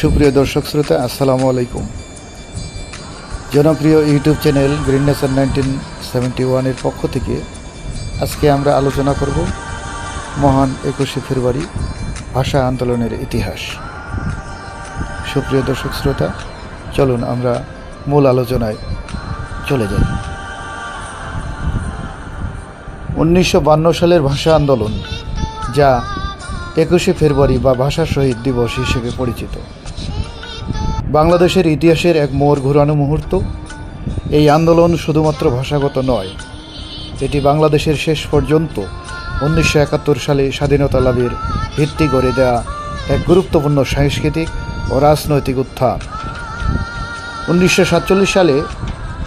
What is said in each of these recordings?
সুপ্রিয় দর্শক শ্রোতা, আসসালামু আলাইকুম। জনপ্রিয় YouTube channel green nation nineteen seventy ওয়ানের পক্ষ থেকে আজকে আমরা আলোচনা করব মহান একুশে ফেব্রুয়ারি ভাষা আন্দোলনের ইতিহাস। সুপ্রিয় দর্শক শ্রোতা, চলুন আমরা মূল আলোচনায় চলে যাই। উনিশশো সালের ভাষা আন্দোলন, যা একুশে ফেব্রুয়ারি বা ভাষা শহীদ দিবস হিসেবে পরিচিত। বাংলাদেশের ইতিহাসের এক মোড় ঘুরানো মুহূর্ত। এই আন্দোলন শুধুমাত্র ভাষাগত নয়, এটি বাংলাদেশের শেষ পর্যন্ত উনিশশো একাত্তর সালে স্বাধীনতা লাভের ভিত্তি করে দেয়া এক গুরুত্বপূর্ণ সাংস্কৃতিক ও রাজনৈতিক উত্থান। উনিশশো সাতচল্লিশ সালে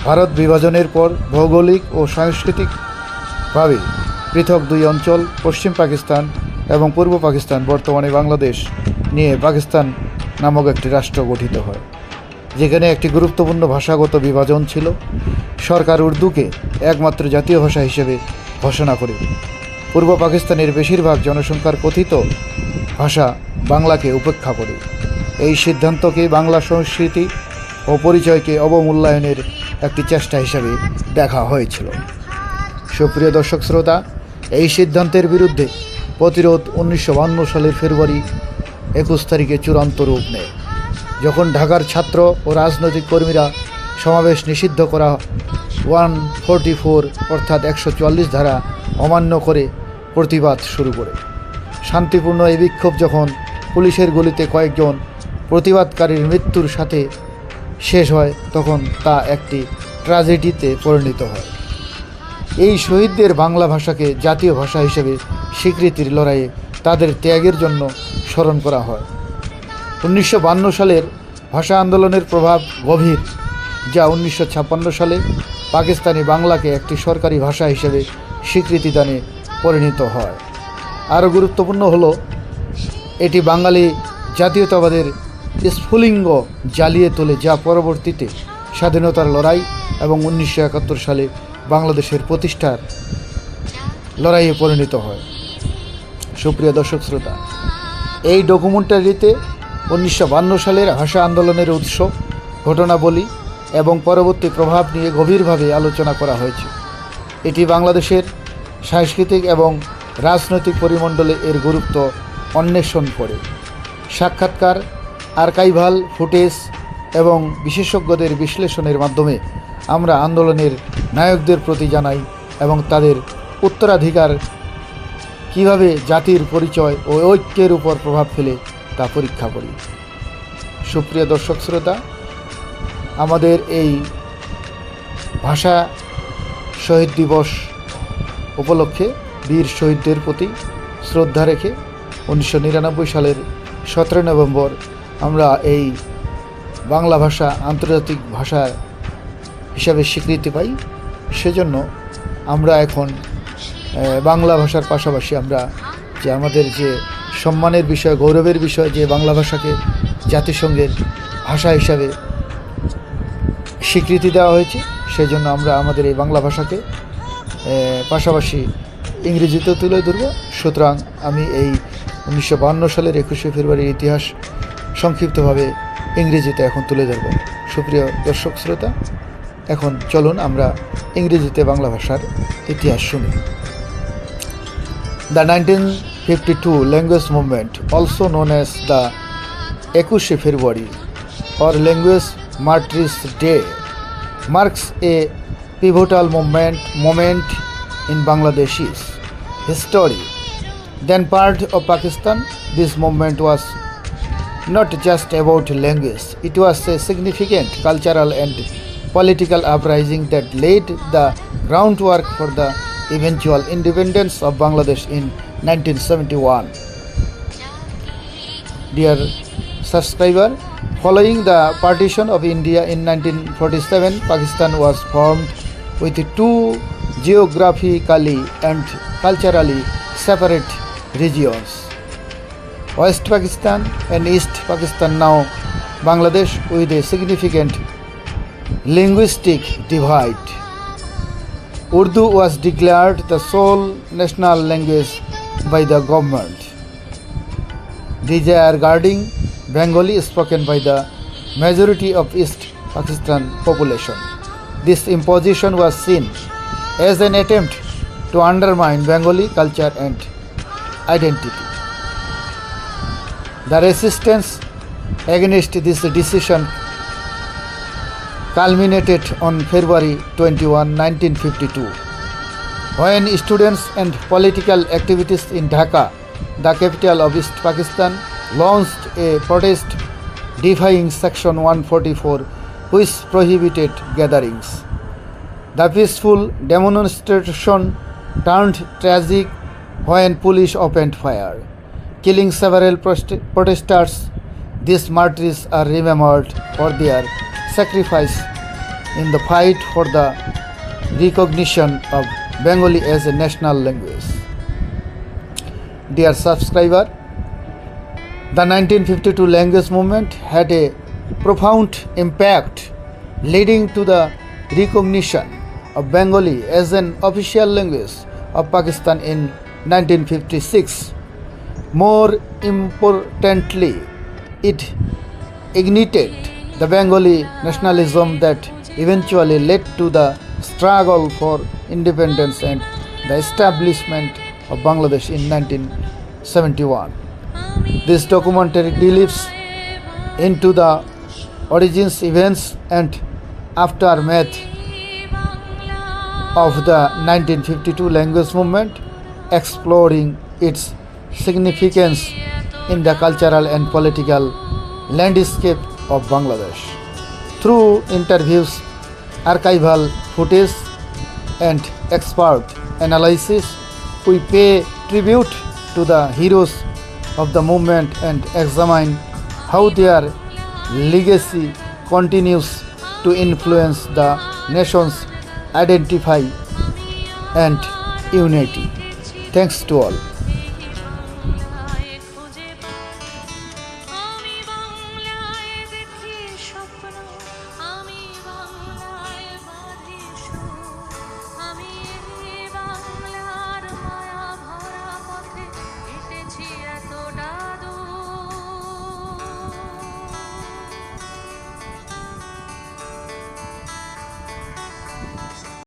ভারত বিভাজনের পর ভৌগোলিক ও সাংস্কৃতিকভাবে পৃথক দুই অঞ্চল, পশ্চিম পাকিস্তান এবং পূর্ব পাকিস্তান, বর্তমানে বাংলাদেশ নিয়ে পাকিস্তান নামক একটি রাষ্ট্র গঠিত হয়, যেখানে একটি গুরুত্বপূর্ণ ভাষাগত বিভাজন ছিল। সরকার উর্দুকে একমাত্র জাতীয় ভাষা হিসেবে ঘোষণা করে। পূর্ব পাকিস্তানের বেশিরভাগ জনসংখ্যার কথিত ভাষা বাংলাকে উপেক্ষা করে। এই সিদ্ধান্তকে বাংলা সংস্কৃতি ও পরিচয়কে অবমূল্যায়নের একটি চেষ্টা হিসাবে দেখা হয়েছিল। সুপ্রিয় দর্শক শ্রোতা, এই সিদ্ধান্তের বিরুদ্ধে প্রতিরোধ উনিশশো সালের ফেব্রুয়ারি একুশ তারিখে চূড়ান্ত রূপ নেয়। যখন ঢাকার ছাত্র ও রাজনৈতিক কর্মীরা সমাবেশ নিষিদ্ধ করা ওয়ান ফোরটি ফোর অর্থাৎ একশো চুয়াল্লিশ ধারা অমান্য করে প্রতিবাদ শুরু করে। শান্তিপূর্ণ এই বিক্ষোভ যখন পুলিশের গুলিতে কয়েকজন প্রতিবাদকারীর মৃত্যুর সাথে শেষ হয়, তখন তা একটি ট্র্যাজেডিতে পরিণত হয়। এই শহীদদের বাংলা ভাষাকে জাতীয় ভাষা হিসেবে স্বীকৃতির লড়াইয়ে তাদের ত্যাগের জন্য স্মরণ করা হয়। উনিশশো সালের ভাষা আন্দোলনের প্রভাব গভীর, যা উনিশশো ছাপ্পান্ন সালে পাকিস্তানি বাংলাকে একটি সরকারি ভাষা হিসেবে স্বীকৃতি দানে পরিণত হয়। আরও গুরুত্বপূর্ণ হলো, এটি বাঙালি জাতীয়তাবাদের স্ফুলিঙ্গ জ্বালিয়ে তোলে যা পরবর্তীতে স্বাধীনতার লড়াই এবং উনিশশো একাত্তর সালে বাংলাদেশের প্রতিষ্ঠার লড়াইয়ে পরিণত হয়। সুপ্রিয় দর্শক, শ্রোতা এই ডকুমেন্টারিতে উনিশশো সালের ভাষা আন্দোলনের উৎস, ঘটনাবলী এবং পরবর্তী প্রভাব নিয়ে গভীরভাবে আলোচনা করা হয়েছে। এটি বাংলাদেশের সাংস্কৃতিক এবং রাজনৈতিক পরিমণ্ডলে এর গুরুত্ব অন্বেষণ করে। সাক্ষাৎকার, আর্কাইভাল ফুটেজ এবং বিশেষজ্ঞদের বিশ্লেষণের মাধ্যমে আমরা আন্দোলনের নায়কদের প্রতি জানাই এবং তাদের উত্তরাধিকার কীভাবে জাতির পরিচয় ও ঐক্যের উপর প্রভাব ফেলে তা পরীক্ষা করি। সুপ্রিয় দর্শক শ্রোতা, আমাদের এই ভাষা শহীদ দিবস উপলক্ষে বীর শহীদদের প্রতি শ্রদ্ধা রেখে উনিশশো নিরানব্বই সালের সতেরো নভেম্বর আমরা এই বাংলা ভাষা আন্তর্জাতিক ভাষা হিসাবে স্বীকৃতি পাই। সেজন্য আমরা এখন বাংলা ভাষার পাশাপাশি আমরা যে আমাদের যে সম্মানের বিষয়, গৌরবের বিষয় যে বাংলা ভাষাকে জাতিসংঘের ভাষা হিসাবে স্বীকৃতি দেওয়া হয়েছে সেই জন্য আমরা আমাদের এই বাংলা ভাষাকে পাশাপাশি ইংরেজিতেও তুলে ধরব। সুতরাং আমি এই উনিশশো সালের একুশে ফেব্রুয়ারির ইতিহাস সংক্ষিপ্তভাবে ইংরেজিতে এখন তুলে ধরব। সুপ্রিয় দর্শক শ্রোতা, এখন চলুন আমরা ইংরেজিতে বাংলা ভাষার ইতিহাস শুনি। The 1952 language movement, also known as the Ekushe February or Language Martyrs Day, marks a pivotal moment, moment in Bangladeshi's history. Then part of Pakistan, this movement was not just about language, it was a significant cultural and political uprising that laid the groundwork for the eventual independence of Bangladesh in 1971 dear subscriber following the partition of india in 1947 pakistan was formed with two geographically and culturally separate regions. West pakistan and east pakistan now bangladesh with a significant linguistic divide urdu was declared the sole national language by the government desire guarding Bengali spoken by the majority of East Pakistan population. This imposition was seen as an attempt to undermine Bengali culture and identity. The resistance against this decision culminated on February 21, 1952, when students and political activists in Dhaka, the capital of East Pakistan, launched a protest defying Section 144, which prohibited gatherings. The peaceful demonstration turned tragic when police opened fire, killing several protesters. These martyrs are remembered for their sacrifice in the fight for the recognition of Bengali as a national language. Dear subscriber, the 1952 language movement had a profound impact leading to the recognition of Bengali as an official language of Pakistan in 1956. More importantly, it ignited the Bengali nationalism that eventually led to the struggle for independence and the establishment of Bangladesh in 1971. This documentary delves into the origins, events, and aftermath of the 1952 language movement, exploring its significance in the cultural and political landscape of Bangladesh. Through interviews, archival footage, and expert analysis, we pay tribute to the heroes of the movement and examine how their legacy continues to influence the nation's identity and unity. Thanks to all.